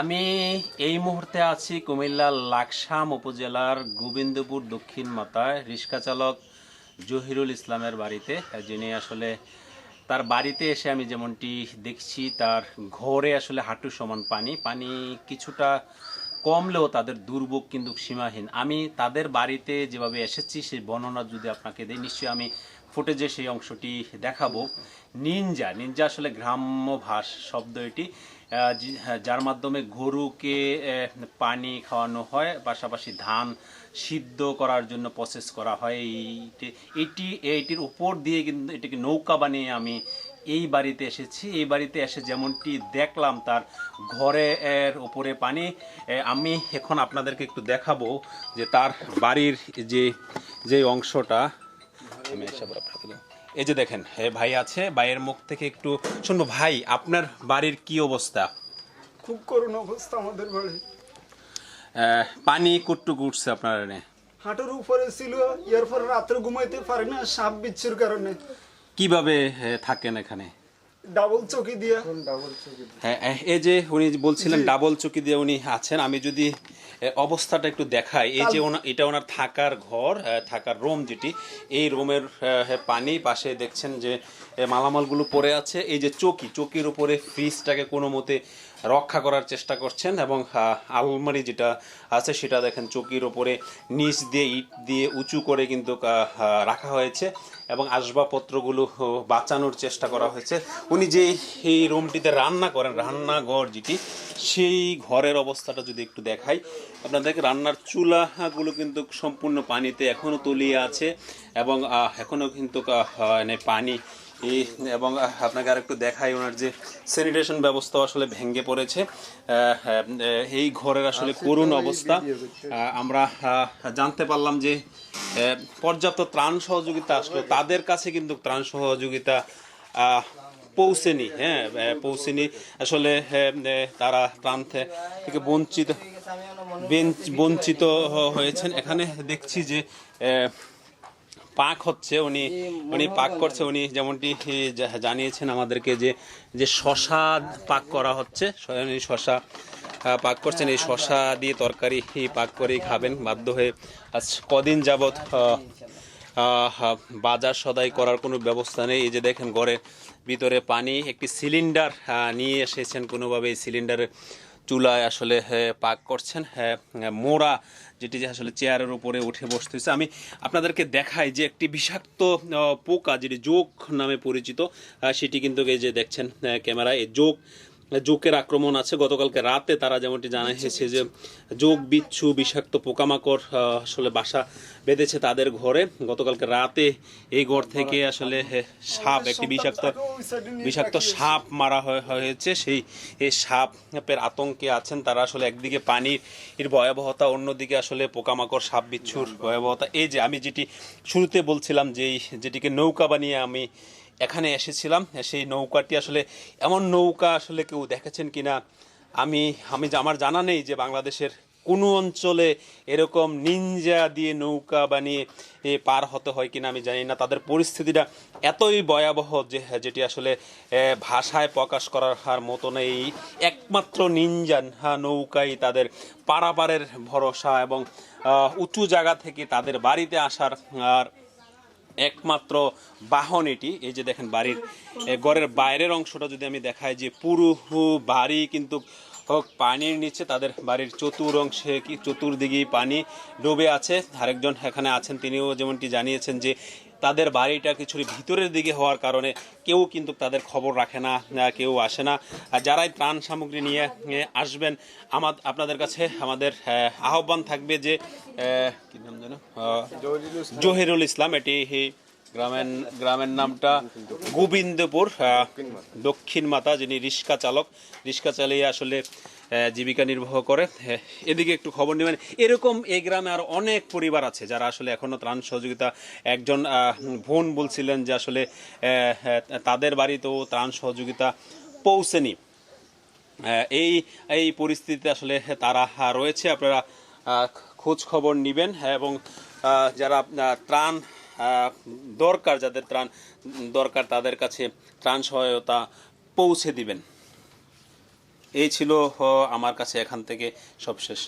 আমি এই মুহূর্তে আছি কুমিল্লার লাকসাম উপজেলার গোবিন্দপুর দক্ষিণ মাতায় রিক্সা চালক জহিরুল ইসলামের বাড়িতে, যিনি আসলে তার বাড়িতে এসে আমি যেমনটি দেখছি, তার ঘরে আসলে হাঁটু সমান পানি। পানি কিছুটা কমলেও তাদের দুর্ভোগ কিন্তু সীমাহীন। আমি তাদের বাড়িতে যেভাবে এসেছি সেই বর্ণনা যদি আপনাকে দিই নিশ্চয়ই আমি ফুটেজে সেই অংশটি দেখাবো। নিনজা নিনজা আসলে গ্রাম্য ভাষ শব্দ এটি। হ্যাঁ, যার মাধ্যমে গরুকে পানি খাওয়ানো হয় পাশাপাশি ধান সিদ্ধ করার জন্য প্রসেস করা হয়। এইটি এইটির উপর দিয়ে কিন্তু এটিকে নৌকা বানিয়ে আমি এই বাড়িতে এসেছি। এই বাড়িতে এসে যেমনটি দেখলাম তার ঘরে এর উপরে পানি। আমি এখন আপনাদেরকে একটু দেখাবো যে তার বাড়ির যে যে অংশটা। আমি এই যে দেখেন ভাই আছে ভাইয়ের মুখ থেকে একটু শুনব। ভাই আপনার বাড়ির কি অবস্থা? খুব করুণ অবস্থা আমাদের বাড়ি পানি কুট্টু উঠছে আপনার এনে। হাঁটুর উপরে ছিল এরপর রাত্রে ঘুমাইতে পারি না সাপ বিচ্ছুর কারণে। কীভাবে থাকেন এখানে? ডাবল চকি দিয়ে। হ্যাঁ হ্যাঁ, এই যে উনি বলছিলেন ডাবল চকি দিয়ে উনি আছেন আমি যদি অবস্থাটা একটু দেখাই এই যে এটা ওনার থাকার ঘর থাকার রুম যেটি এই রুমের পানি পাশে দেখছেন যে মালামালগুলো পড়ে আছে। এই যে চকি, চকির উপরে ফ্রিজটাকে কোনো মতে রক্ষা করার চেষ্টা করছেন এবং আলমারি যেটা আছে সেটা দেখেন চকির ওপরে নিচ দিয়ে ইট দিয়ে উঁচু করে কিন্তু রাখা হয়েছে এবং আসবাবপত্রগুলো বাঁচানোর চেষ্টা করা হয়েছে। উনি যে এই রুমটিতে রান্না করেন, রান্নাঘর যেটি, সেই ঘরের অবস্থাটা যদি একটু দেখাই। আপনাদেরকে রান্নার চুলাগুলো কিন্তু সম্পূর্ণ পানিতে এখনও তলিয়ে আছে এবং এখনও কিন্তু পানি এই এবং আপনাকে আরেকটু দেখাই ওনার যে স্যানিটেশন ব্যবস্থা আসলে ভেঙে পড়েছে। এই ঘরের আসলে করুণ অবস্থা। আমরা জানতে পারলাম যে পর্যাপ্ত ত্রাণ সহযোগিতা আসলো তাদের কাছে কিন্তু ত্রাণ সহযোগিতা পৌঁছেনি। হ্যাঁ পৌঁছেনি। আসলে তারা ত্রাণ থেকে বঞ্চিত বঞ্চিত হয়েছেন। এখানে দেখছি যে আহ, পাক হচ্ছে উনি উনি পাক করছে উনি যেমনটি জানিয়েছেন আমাদেরকে যে যে শশা পাক করা হচ্ছে উনি শশা পাক করছেন এই শশা দিয়ে তরকারি পাক করেই খাবেন বাধ্য হয়ে আজ কদিন যাবৎ বাজার সদাই করার কোনো ব্যবস্থা নেই। এই যে দেখেন ঘরের ভিতরে পানি একটি সিলিন্ডার নিয়ে এসেছেন কোনোভাবে এই সিলিন্ডারের চুলায় আসলে পাক করছেন হ্যাঁ মোড়া যেটি যে আসলে চেয়ারের উপরে উঠে বসতে হয়েছে আমি আপনাদেরকে দেখাই যে একটি বিষাক্ত পোকা যেটি যোগ নামে পরিচিত সেটি কিন্তু এই যে দেখছেন ক্যামেরায়, এই যোগ জোকের আক্রমণ আছে। গতকালকে রাতে তারা যেমনটি জানিয়েছে যে যোগ বিচ্ছু বিষাক্ত পোকামাকড় আসলে বাসা বেঁধেছে তাদের ঘরে। গতকালকে রাতে এই ঘর থেকে আসলে সাপ একটি বিষাক্ত বিষাক্ত সাপ মারা হয়ে- হয়েছে। সেই এই সাপের আতঙ্কে আছেন তারা। আসলে একদিকে পানির এর ভয়াবহতা অন্যদিকে আসলে পোকামাকড় সাপ বিচ্ছুর ভয়াবহতা। এই যে আমি যেটি শুরুতে বলছিলাম যে এই যেটিকে নৌকা বানিয়ে আমি এখানে এসেছিলাম, সেই নৌকাটি আসলে এমন নৌকা আসলে কেউ দেখেছেন কিনা? আমি আমি আমার জানা নেই যে বাংলাদেশের কোনো অঞ্চলে এরকম নিনজা দিয়ে নৌকা বানিয়ে পার হতে হয় কিনা আমি জানি না। তাদের পরিস্থিতিটা এতই ভয়াবহ যে, যেটি আসলে ভাষায় প্রকাশ করার হার মতো নেই। একমাত্র নিনজান নৌকাই তাদের পারাপারের ভরসা এবং উঁচু জায়গা থেকে তাদের বাড়িতে আসার আর একমাত্র বাহন এটি। এই যে দেখেন বাড়ির ঘরের বাইরের অংশটা যদি আমি দেখাই যে পুরো বাড়ি কিন্তু হোক পানির নিচে তাদের বাড়ির চতুর অংশে কি চতুর্দিকেই পানি ডুবে আছে। আরেকজন এখানে আছেন তিনিও যেমনটি জানিয়েছেন যে তাদের বাড়িটা কিছুটা ভিতরের দিকে হওয়ার কারণে কেউ কিন্তু তাদের খবর রাখে না কেউ আসে না। আর যারাই ত্রাণ সামগ্রী নিয়ে আসবেন আমার আপনাদের কাছে আমাদের আহ্বান থাকবে যে কি নাম যেন? জহিরুল ইসলাম। এটি গ্রামের গ্রামের নামটা গোবিন্দপুর দক্ষিণ মাতা যিনি রিক্সা চালক। রিক্সা চালিয়ে আসলে জীবিকা নির্বাহ করে। হ্যাঁ, এদিকে একটু খবর নেবেন। এরকম এই গ্রামে আর অনেক পরিবার আছে যারা আসলে এখনও ত্রাণ সহযোগিতা একজন বোন বলছিলেন যে আসলে হ্যাঁ, তাদের বাড়িতেও ত্রাণ সহযোগিতা পৌঁছেনি। এই এই পরিস্থিতিতে আসলে তারা রয়েছে। আপনারা খোঁজ খবর নেবেন এবং যারা ত্রাণ দরকার যাদের ত্রাণ, দরকার তাদের কাছে ত্রাণ সহায়তা পৌঁছে দিবেন। এই ছিল আমার কাছে এখান থেকে সবশেষ।